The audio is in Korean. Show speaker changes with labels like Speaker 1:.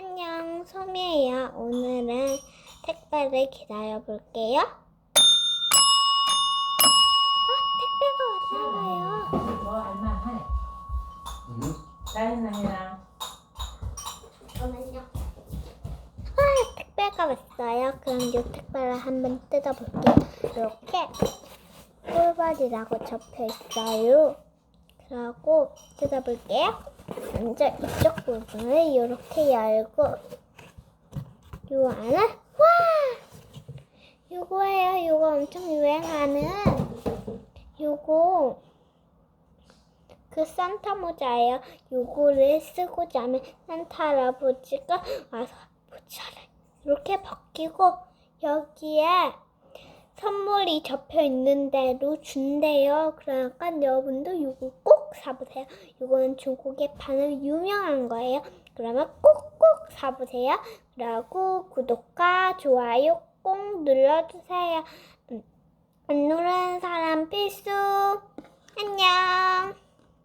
Speaker 1: 안녕, 소미예요. 오늘은 택배를 기다려 볼게요. 아, 택배가 왔나봐요.
Speaker 2: 뭐 할만해.
Speaker 3: 응?
Speaker 2: 다이나 해라.
Speaker 1: 잠깐만요. 아, 택배가 왔어요. 그럼 이 택배를 한번 뜯어볼게요. 이렇게 꿀벌이라고 적혀 있어요. 그리고 뜯어볼게요. 먼저 이쪽 부분을 이렇게 열고 요 안에 와! 요거예요. 요거 엄청 유행하는 요거 그 산타 모자예요. 요거를 쓰고 자면 산타 할아버지가 와서 모자를 이렇게 벗기고 여기에 선물이 접혀 있는 대로 준대요. 그러니까 여러분도 요거 꼭 사보세요. 요거는 중국의 반응 유명한 거예요. 그러면 꼭꼭 사보세요. 그리고 구독과 좋아요 꼭 눌러주세요. 음, 안 누르는 사람 필수.